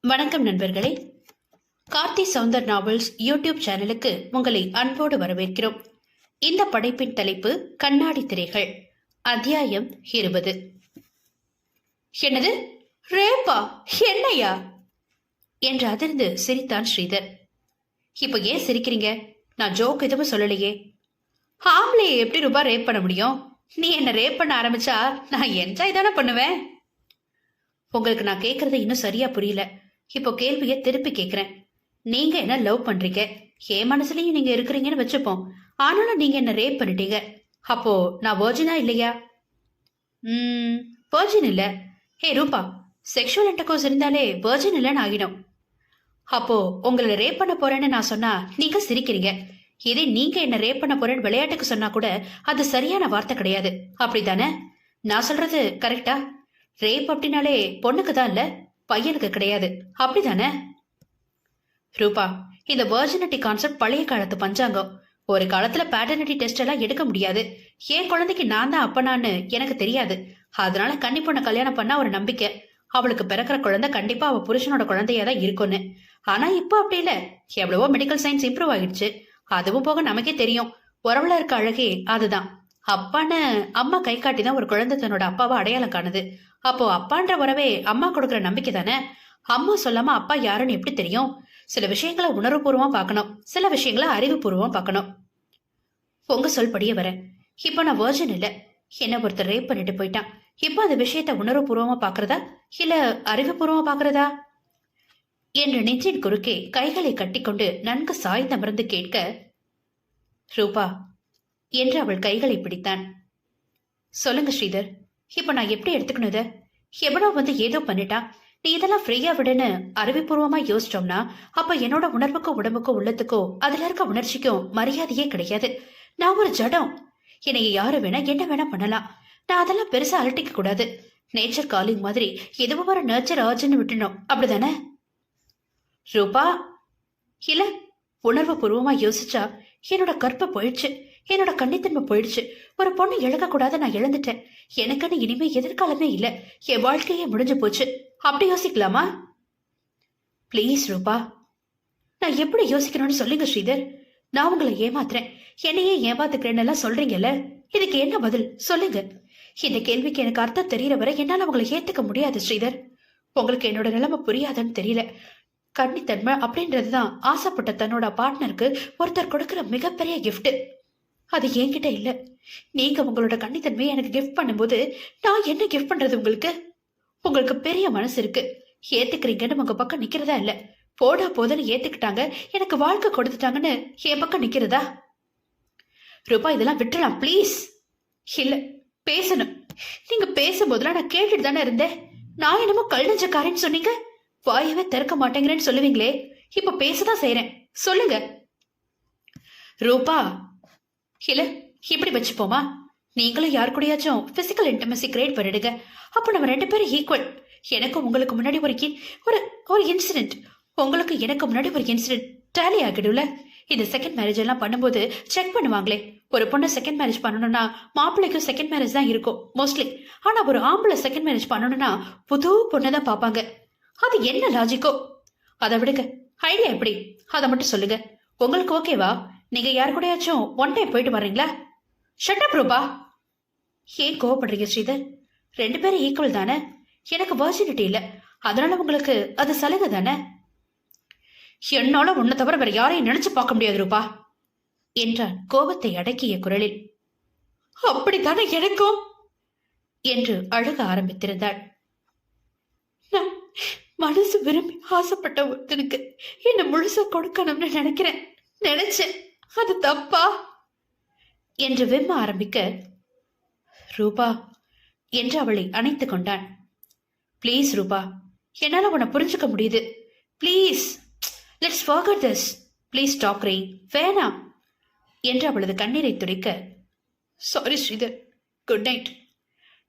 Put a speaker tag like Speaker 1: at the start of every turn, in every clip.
Speaker 1: வணக்கம் நண்பர்களே. Karthi Soundar novels YouTube சேனலுக்கு உங்களை அன்போடு வரவேற்கிறோம். இந்த படைப்பின் தலைப்பு கண்ணாடி திரைகள். அத்தியாயம் இருபது. என்னது? ரேப்பா? என்னையா என்று அதிர்ந்து சிரித்தான் ஸ்ரீதர். இப்போ ஏன் சிரிக்கிறீங்க? நான் ஜோக் எதுவும் சொல்லலையே. ஆம்பளையை எப்படி ரூபாய் ரேப் பண்ண முடியும்? நீ என்ன ரேப் பண்ண ஆரம்பிச்சா நான் என்ஜாய் தானே பண்ணுவேன்? உங்களுக்கு நான் கேக்குறது இன்னும் சரியா புரியல. இப்போ கேள்வியை திருப்பி கேக்குறேன். நீங்க என்ன லவ் பண்றீங்க? என் மனசுலயும் நீங்க இருக்கிறீங்கன்னு வச்சுப்போம். ஆனாலும் நீங்க என்ன ரேப் பண்ணிட்டீங்க? அப்போ நான் வேர்ஜினா இல்லையா? ம் வேர்ஜின் இல்ல. ஹே ரூபா செக்ஷுவல் இன்டர்கோர்ஸ் இருந்தாலே வேர்ஜின் இல்லைன்னு ஆகிடும். அப்போ உங்களை ரேப் பண்ண போறேன்னு நான் சொன்னா நீங்க சிரிக்கிறீங்க. இதே நீங்க என்ன ரேப் பண்ண போறேன்னு விளையாட்டுக்கு சொன்னா கூட அது சரியான வார்த்தை கிடையாது. அப்படிதானே நான் சொல்றது கரெக்டா ரேப் அப்படின்னாலே பொண்ணுக்கு தான் இல்ல? பையனுக்கு கிடையாது. அப்படிதானே? ரூபா இந்த வர்ஜினிட்டி கான்செப்ட் பழைய காலத்து பஞ்சாங்கம். ஒரு காலத்துல பேட்டர்னிட்டி டெஸ்ட் எல்லாம் எடுக்க முடியாது. என் குழந்தைக்கு நான் தான் அப்பனான்னு எனக்கு தெரியாது. அதனால கன்னி பொண்ணை கல்யாணம் பண்ணா ஒரு நம்பிக்கை. அவளுக்கு பிறக்கிற குழந்தை கண்டிப்பா அவ புருஷனோட குழந்தையா தான் இருக்கும்னு. ஆனா இப்போ அப்படி இல்ல. எவ்வளவோ மெடிக்கல் சயின்ஸ் இம்ப்ரூவ் ஆகிடுச்சு. அதுவும் போக நமக்கே தெரியும். உறவுல இருக்க அழகே அதுதான். அப்பான்னு அம்மா கை காட்டி தான் ஒரு குழந்தை தன்னோட அப்பாவை அடையாளம் காணுது. அப்போ அப்பான்ற உறவே அம்மா கொடுக்குற நம்பிக்கை தானே? அம்மா சொல்லாம அப்பா யாருன்னு எப்படி தெரியும்? சில விஷயங்களை உணர்வுபூர்வமா பார்க்கணும். சில விஷயங்களை அறிவுபூர்வமா பார்க்கணும். உங்க சொல்படியே வரேன் இப்போ நான் வேர்ஜன் இல்ல. என்ன ஒருத்தர் ரேப் பண்ணிட்டு போயிட்டான். இப்போ அந்த விஷயத்த உணர்வுபூர்வமா பாக்குறதா இல்ல அறிவுபூர்வமா பாக்குறதா என்று நெஞ்சின் குறுக்கே கைகளை கட்டிக்கொண்டு நன்கு சாய்ந்தமர்ந்து கேட்க ரூபா என்று அவள் கைகளை பிடித்தான். சொல்லுங்க ஸ்ரீதர். இப்ப நான் எப்படி எடுத்துக்கணும் இத? எவனோ வந்து ஏதோ பண்ணிட்டா நீ இதெல்லாம் ஃப்ரீயா விடுன்னு அறிவுபூர்வமா யோசிச்சோம்னா அப்ப என்னோட உணர்வுக்கும் உடம்புக்கும் உள்ளத்துக்கோ அதுல இருக்க உணர்ச்சிக்கும் மரியாதையே கிடையாது. நான் ஒரு ஜடம். என்னை யாரு வேணா என்ன வேணா பண்ணலாம். நான் அதெல்லாம் பெருசா அலட்டிக்க கூடாது. நேச்சர் காலிங் மாதிரி எதுவும் ஒரு நேச்சர் ஆர்ஜின்னு விட்டுணும். அப்படிதானே? ரூபா இல்ல உணர்வு பூர்வமா யோசிச்சா என்னோட கற்பை போயிடுச்சு. என்னோட கண்ணித்தன்மை போயிடுச்சு. ஒரு பொண்ணு இழக்கக்கூடாது நான் இழந்துட்டேன். எனக்குன்னு இனிமே எதிர்காலமே இல்ல. என் வாழ்க்கையே முடிஞ்சு போச்சு. அப்படி யோசிக்கலாமா? ப்ளீஸ் ரூபா. நான் எப்படி யோசிக்கணும்னு சொல்லுங்க ஸ்ரீதர். நான் உங்களை ஏமாத்துறேன். என்னையே ஏமாத்துக்கிறேன்னு எல்லாம் சொல்றீங்கல்ல? இதுக்கு என்ன பதில்? சொல்லுங்க. இந்த கேள்விக்கு எனக்கு அர்த்தம் தெரியற வரை என்னால உங்களை ஏத்துக்க முடியாது ஸ்ரீதர். உங்களுக்கு என்னோட நிலைமை புரியாதுன்னு தெரியல. கன்னித்தன்மை அப்படின்றதுதான். ஆசைப்பட்ட தன்னோட பார்ட்னருக்கு ஒருத்தர் கொடுக்கிற மிகப்பெரிய கிஃப்ட் அது என்கிட்ட இல்ல. நீங்க உங்களோட கன்னித்தன்மையை எனக்கு கிஃப்ட் பண்ணும்போது நான் என்ன கிஃப்ட் பண்றது உங்களுக்கு? உங்களுக்கு பெரிய மனசு இருக்கு. ஏத்துக்கிறீங்கன்னு உங்க பக்கம் நிக்கிறதா இல்ல. போடா போதுன்னு ஏத்துக்கிட்டாங்க. எனக்கு வாழ்க்கை கொடுத்துட்டாங்கன்னு என் பக்கம் நிக்கிறதா? ரூபா இதெல்லாம் விட்டுலாம் ப்ளீஸ் இல்ல பேசணும். நீங்க பேசும்போதெல்லாம் நான் கேட்டுட்டு தானே இருந்தேன். நான் என்னமோ கல்நஞ்சக்காரன்னு சொன்னீங்க. வாயவே திறக்க மாட்டேங்கிறேன்னு சொல்லுவீங்களே. இப்ப பேசதான் செய்கிறேன் சொல்லுங்க. ரூபா இல்ல இப்படி வச்சுப்போமா? நீங்களும் யார் கூடயாச்சும் பிசிக்கல் இன்டமசி கிரியேட் பண்ணிடுங்க. அப்போ நம்ம ரெண்டு பேரும் ஈக்குவல் எனக்கு உங்களுக்கு முன்னாடி ஒரு ஒரு ஒரு இன்சிடென்ட் உங்களுக்கு எனக்கு முன்னாடி ஒரு இன்சிடென்ட் டேலி ஆகிடும்ல. இந்த செகண்ட் மேரேஜ் எல்லாம் பண்ணும்போது செக் பண்ணுவாங்களே. ஒரு பொண்ணு செகண்ட் மேரேஜ் பண்ணணும்னா மாப்பிள்ளைக்கும் செகண்ட் மேரேஜ் தான் இருக்கும் மோஸ்ட்லி ஆனா ஒரு ஆம்பளை செகண்ட் மேரேஜ் பண்ணணும்னா புது பொண்ணை தான் பார்ப்பாங்க. அது என்ன லாஜிக்கோ அதை விடுங்க. ஐடியா எப்படி? அதை மட்டும் சொல்லுங்க. உங்களுக்கு ஓகேவா நீங்க யார் கூடயாச்சும் ஒன் டைம் போயிட்டு வர்றீங்களா? ஷட்டப் ரூபா ஏன் கோவப்படுறீங்க ஸ்ரீதர்? ரெண்டு பேரும் ஈக்குவல் தானே? எனக்கு வர்ஜினிட்டி இல்ல. அதனால உங்களுக்கு அது சலுகை தானே? என்னால உன்னை தவிர வேற யாரையும் நினைச்சு பார்க்க முடியாது ரூபா. என்றான் கோபத்தை அடக்கிய குரலில். அப்படித்தானே எனக்கும்? என்று அழுக ஆரம்பித்திருந்தாள். நான் மனசு விரும்பி ஆசைப்பட்ட ஒருத்தனுக்கு என்ன முழுசா கொடுக்கணும்னு நினைக்கிறேன். நினைச்சேன். அது தப்பா? என்று வெம்ம ஆரம்பிக்க ரூபா என்று அவளை அணைத்து கொண்டான். ப்ளீஸ் ரூபா என்னால் உன்னை புரிஞ்சுக்க முடியுது. Please let's forget this please talk ரே வேணாம் என்று அவளது கண்ணீரை துடைக்க சாரி ஸ்ரீதர். குட் நைட்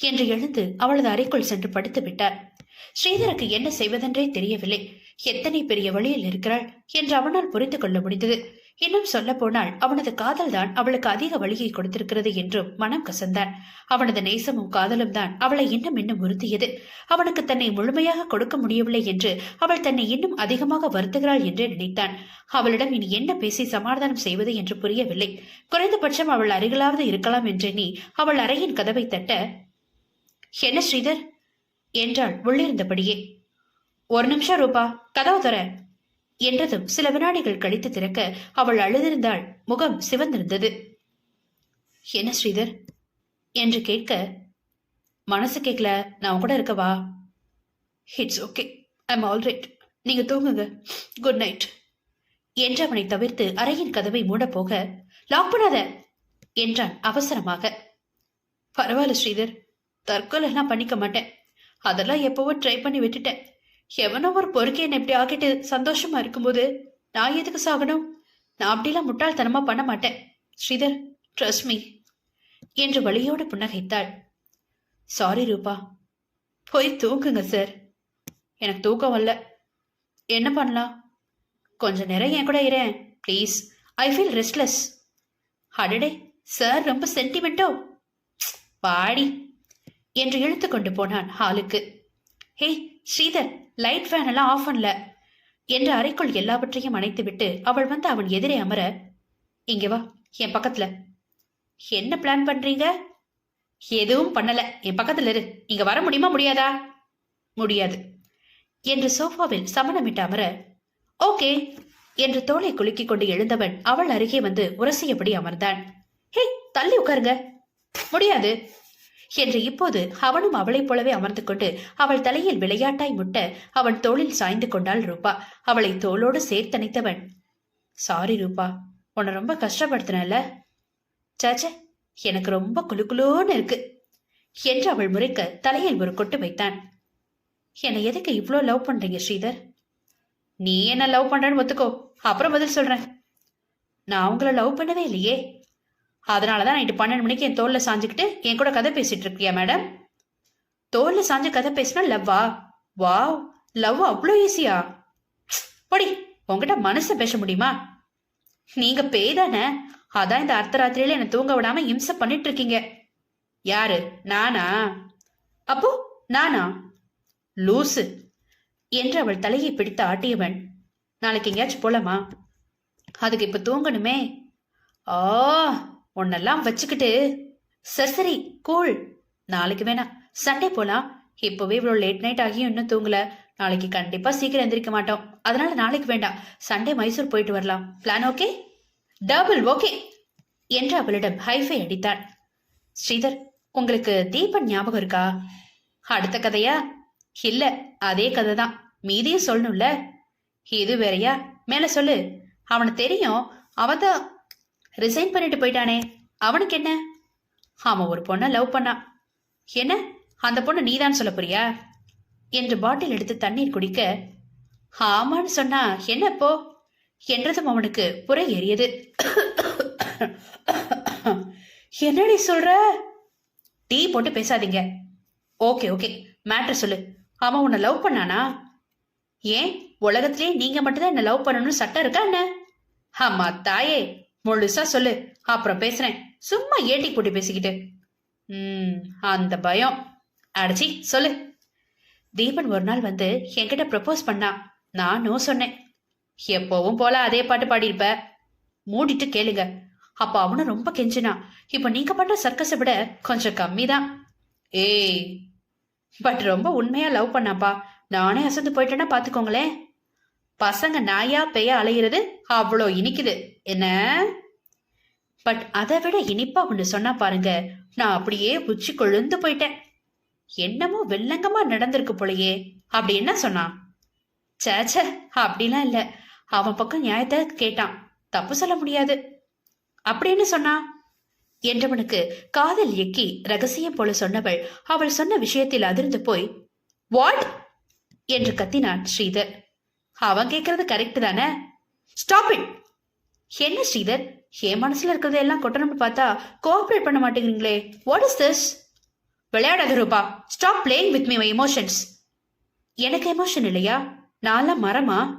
Speaker 1: என்று எழுந்து அவளது அறைக்குள் சென்று படுத்து விட்டார். ஸ்ரீதருக்கு என்ன செய்வதென்றே தெரியவில்லை. எத்தனை பெரிய வழியில் இருக்கிறாள் என்று அவனால் புரிந்து கொள்ள முடிந்தது. இன்னும் சொல்ல போனால் அவனது காதல்தான் அவளுக்கு அதிக வழியை கொடுத்திருக்கிறது என்றும் மனம் கசந்தான் அவனது நேசமும் காதலும் தான் அவளை இன்னும் இன்னும் உறுத்தியது. அவனுக்கு தன்னை முழுமையாக கொடுக்க முடியவில்லை என்று அவள் தன்னை இன்னும் அதிகமாக வருத்துகிறாள் என்று நினைத்தான். அவளிடம் இனி என்ன பேசி சமாதானம் செய்வது என்று புரியவில்லை. குறைந்தபட்சம் அவள் அருகிலாவது இருக்கலாம் என்று நீ அவள் அறையின் கதவை தட்ட என்ன ஸ்ரீதர்? என்றாள் உள்ளிருந்தபடியே. ஒரு நிமிஷம் ரூபா கதவு தர என்றதும் சில வினாடிகள் கழித்து திறக்க அவள் அழுதிருந்தாள். முகம் சிவந்திருந்தது. என்ன ஸ்ரீதர்? என்று கேட்க மனசு கேட்கல நான் கூட இருக்கவா? It's okay I'm all right நீங்க தூங்குங்க. குட் நைட் என்று அவனை தவிர்த்து அறையின் கதவை மூடப் போக லாக் பண்ணாத! என்றான் அவசரமாக. பரவாயில்ல ஸ்ரீதர். தற்கொலை எல்லாம் பண்ணிக்க மாட்டேன். அதெல்லாம் எப்பவோ ட்ரை பண்ணி விட்டுட்டேன். எவனோ ஒரு பொறுக்கை என்னை இப்படி ஆக்கிட்டு சந்தோஷமா இருக்கும்போது நான் எதுக்கு சாகணும்? நான் அப்படிலாம் முட்டாள்தனமா பண்ண மாட்டேன். ஸ்ரீதர் ட்ரஸ்ட் மீ என்று வழியோடு புன்னகைத்தாள். சாரி ரூபா. போய் தூங்குங்க சார் எனக்கு தூக்கம் வரல. என்ன பண்ணலாம்? கொஞ்ச நேரம் என் கூட இரேன் ப்ளீஸ் ஐ ஃபீல் ரெஸ்ட்லெஸ் அடடே சார் ரொம்ப சென்டிமெண்டோ பாடி என்று இழுத்து கொண்டு போனான் ஹாலுக்கு. ஹே ஸ்ரீதர். லைட் ஃபேன் எல்லாம் ஆஃப் பண்ணல. என்று அறைக்குள் எல்லாவற்றையும் அணைத்துவிட்டு அவள் வந்து அவன் எதிரே அமர இங்க வா என் பக்கத்துல. என்ன பிளான் பண்றீங்க? எதுவும் பண்ணல. என் பக்கத்துல இரு. இங்க வர முடியுமா முடியாதா? முடியாது. என்று சோஃபாவில் சமணமிட்டு அமர ஓகே. என்று தோலை குலுக்கிக் கொண்டு எழுந்தவன் அவள் அருகே வந்து உரசியபடி அமர்ந்தான். ஹே தள்ளி உட்காருங்க. முடியாது. என்று இப்போது அவனும் அவளைப் போலவே அமர்ந்து கொண்டு அவள் தலையில் விளையாட்டாய் முட்ட அவன் தோளில் சாய்ந்து கொண்டாள் ரூபா. அவளை தோளோடு சேர்த்தணைத்தவன் சாரி ரூபா உன்னை ரொம்ப கஷ்டப்படுத்தினல்ல சாச்சே எனக்கு ரொம்ப குலுக்குலோன்னு இருக்கு என்று அவள் முறைக்க தலையில் ஒரு கொட்டு வைத்தான். என்னை எதுக்கு இவ்வளோ லவ் பண்றீங்க ஸ்ரீதர்? நீ என்ன லவ் பண்றன்னு ஒத்துக்கோ அப்புறம் பதில் சொல்றேன். நான் உங்களை லவ் பண்ணவே இல்லையே. அதனால தான் நைட்டு பன்னெண்டு மணிக்கு என் தோல்ல சாஞ்சுக்கிட்டு என் கூட கதை பேசிட்டு இருக்கியா மேடம் தோல்ல சாஞ்சு கதை பேசினா லவ்வா வாவ் லவ் அவ்வளோ ஈஸியா பொடி உங்ககிட்ட மனசை பேச முடியுமா? நீங்க பேய் தானே? அதான் இந்த அர்த்தராத்திரியில என்னை தூங்க விடாம இம்சை பண்ணிட்டு இருக்கீங்க. யாரு? நானா? அப்போ நானா? லூசு. என்று அவள் தலையை பிடித்து ஆட்டியவன். நாளைக்கு எங்கேயாச்சும் போலாமா? அதுக்கு இப்ப தூங்கணுமே. ஆ உன்னெல்லாம் வச்சுக்கிட்டு சரி சரி கூழ். நாளைக்கு வேணா. சண்டே போலாம். இப்போவே இவ்வளோ லேட் நைட் ஆகியும் இன்னும் தூங்கல. நாளைக்கு கண்டிப்பா சீக்கிரம் எந்திரிக்க மாட்டோம். அதனால நாளைக்கு வேண்டாம். சண்டே மைசூர் போயிட்டு வரலாம். பிளான் ஓகே டபுள் ஓகே என்று அவளிடம் ஹைஃபை அடித்தான் ஸ்ரீதர் உங்களுக்கு தீபன் ஞாபகம் இருக்கா? அடுத்த கதையா? இல்ல அதே கதை தான். மீதியும் சொல்லணும்ல? இது வேறையா? மேல சொல்லு. அவனை தெரியும். அவன் தான் ரிசைன் பண்ணிட்டு போயிட்டானே. அவனுக்கு என்ன? அவன் ஒரு பொண்ணை லவ் பண்ணான் என்ன? அந்த பொண்ணு நீதான் சொல்ல போறியா? என்று பாட்டில் எடுத்து தண்ணீர் குடிக்க ஆமான்னு சொன்னா என்ன இப்போ? என்றதும் அவனுக்கு புற ஏறியது. என்னடி சொல்ற? டீ போட்டு பேசாதீங்க. ஓகே ஓகே மேட்ரு சொல்லு. அவன் உன்னை லவ் பண்ணானா? ஏன்? உலகத்திலே நீங்க மட்டும்தான் என்ன லவ் பண்ணணும்னு சட்டம் இருக்கா என்ன? ஆமா தாயே. முழுசா சொல்லு. அப்புறம் பேசுறேன். சும்மா ஏட்டி போட்டு பேசிக்கிட்டு. ம் அந்த பயம். அடைச்சி சொல்லு. தீபன் ஒரு நாள் வந்து என்கிட்ட ப்ரப்போஸ் பண்ணான் நான் நோ சொன்னேன். எப்பவும் போல அதே பாட்டு பாடியிருப்ப. மூடிட்டு கேளுங்க. அப்ப அவனும் ரொம்ப கெஞ்சினா. இப்ப நீங்க பண்ற சர்க்கஸை விட கொஞ்சம் கம்மி தான் ஏய் பட் ரொம்ப உண்மையா லவ் பண்ணாப்பா. நானே அசந்து போயிட்டேன்னா பாத்துக்கோங்களேன். பசங்க நாயா பேயா அலையிறது அவ்வளோ இனிக்குது. என்ன? பட் அதை விட இனிப்பா ஒன்று சொன்னா பாருங்க நான் அப்படியே உச்சி கொழுந்து போயிட்டேன். என்னமோ வெள்ளங்கமா நடந்திருக்கு போலயே. அப்படி என்ன சொன்னான் சேச்ச அப்படிலாம் இல்ல. அவன் பக்கம் நியாயத்தை கேட்டான். தப்பு சொல்ல முடியாது. அப்படி என்ன சொன்னான் என்றவனுக்கு காதல் எக்கி ரகசியம் போல சொன்னவள் அவள் சொன்ன விஷயத்தில் அதிர்ந்து போய் வாட் என்று கத்தினான் ஸ்ரீதர். அவன் கேட்கறது கரெக்ட் தானே? ஸ்டாப் இட் என்ன ஸ்ரீதர்? என் மனசுல இருக்கிறத எல்லாம் கொட்டணும்னு பார்த்தா கோஆபரேட் பண்ண மாட்டேங்கிறீங்களே. வாட் இஸ் திஸ் விளையாடாத Rupa. Stop playing with me my emotions எனக்கு எமோஷன் இல்லையா? நான்லாம் மரமா?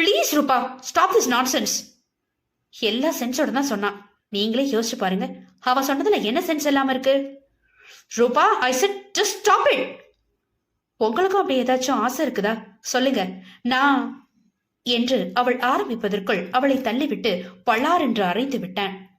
Speaker 1: ப்ளீஸ் ரூபா ஸ்டாப் திஸ் நான் சென்ஸ் எல்லா சென்ஸோட தான் சொன்னான். நீங்களே யோசிச்சு பாருங்க. அவ சொன்னதுல என்ன சென்ஸ் இல்லாம இருக்கு? Rupa I said just stop it உங்களுக்கும் அப்படி ஏதாச்சும் ஆசை இருக்குதா? சொல்லுங்க. நான் என்று அவள் ஆரம்பிப்பதற்குள் அவளை தள்ளிவிட்டு பளார் என்று அரைத்து விட்டான்.